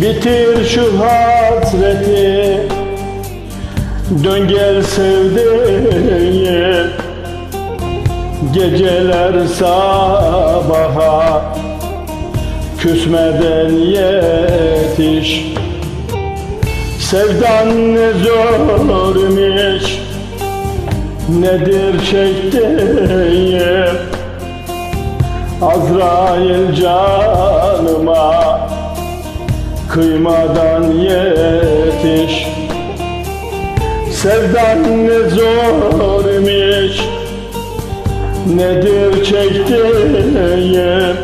Bitir şu hasreti. Dön gel sevdiğim Geceler sabaha. Küsmeden yetiş. Sevdan ne zormuş. Nedir çektiğim? Azrail canıma Kıymadan yetiş. Sevdan ne zormuş Nedir çektiğim?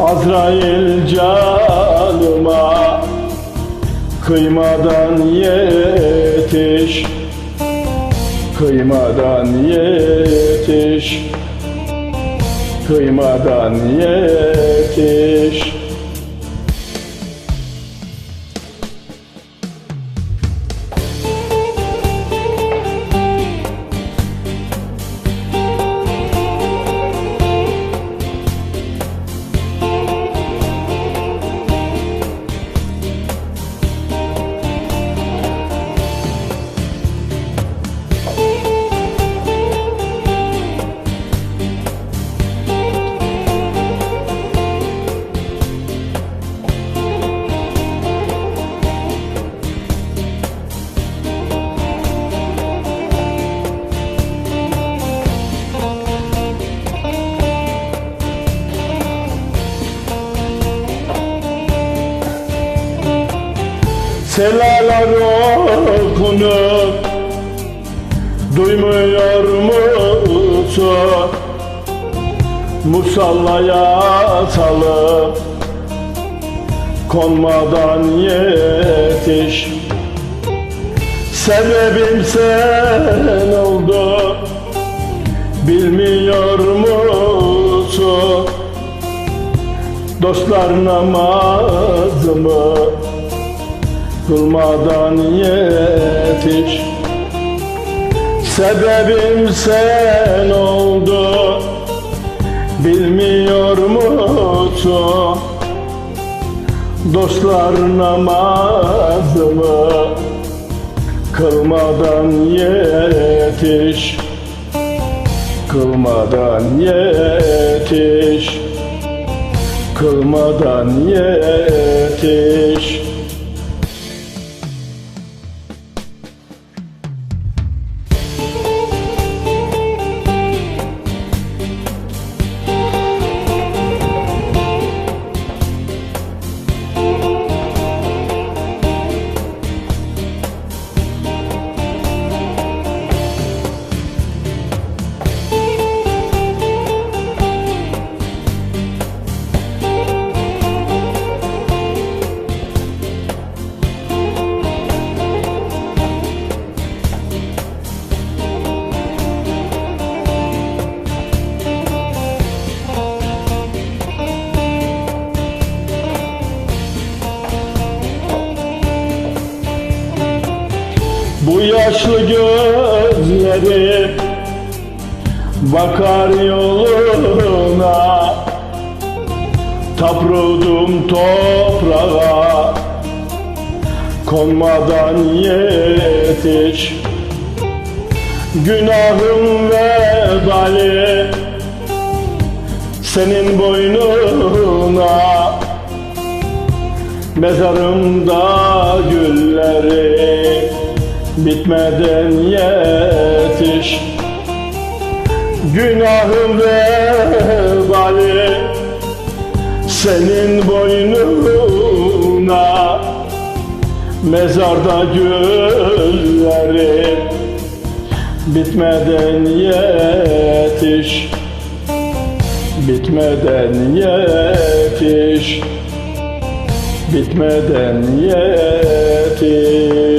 Azrail canıma Kıymadan yetiş. Kıymadan yetiş. Kıymadan yetiş Selalar okunur Duymuyor musun? Musallaya salıp Konmadan yetiş Sebebim sen oldu Bilmiyor musun? Dostlar namazımı Kılmadan yetiş Sebebim sen oldu Bilmiyor musun? Dostlar namazımı Kılmadan yetiş Kılmadan yetiş Kılmadan yetiş Bu yaşlı gözleri bakar yoluna. Taprudum toprağa konmadan yetiş. Günahım vebali senin boynuna. Mezarımda gülleri bitmeden yetiş. Günahım vebali senin boynuna Mezarda gülleri bitmeden yetiş Bitmeden yetiş. Bitmeden yetiş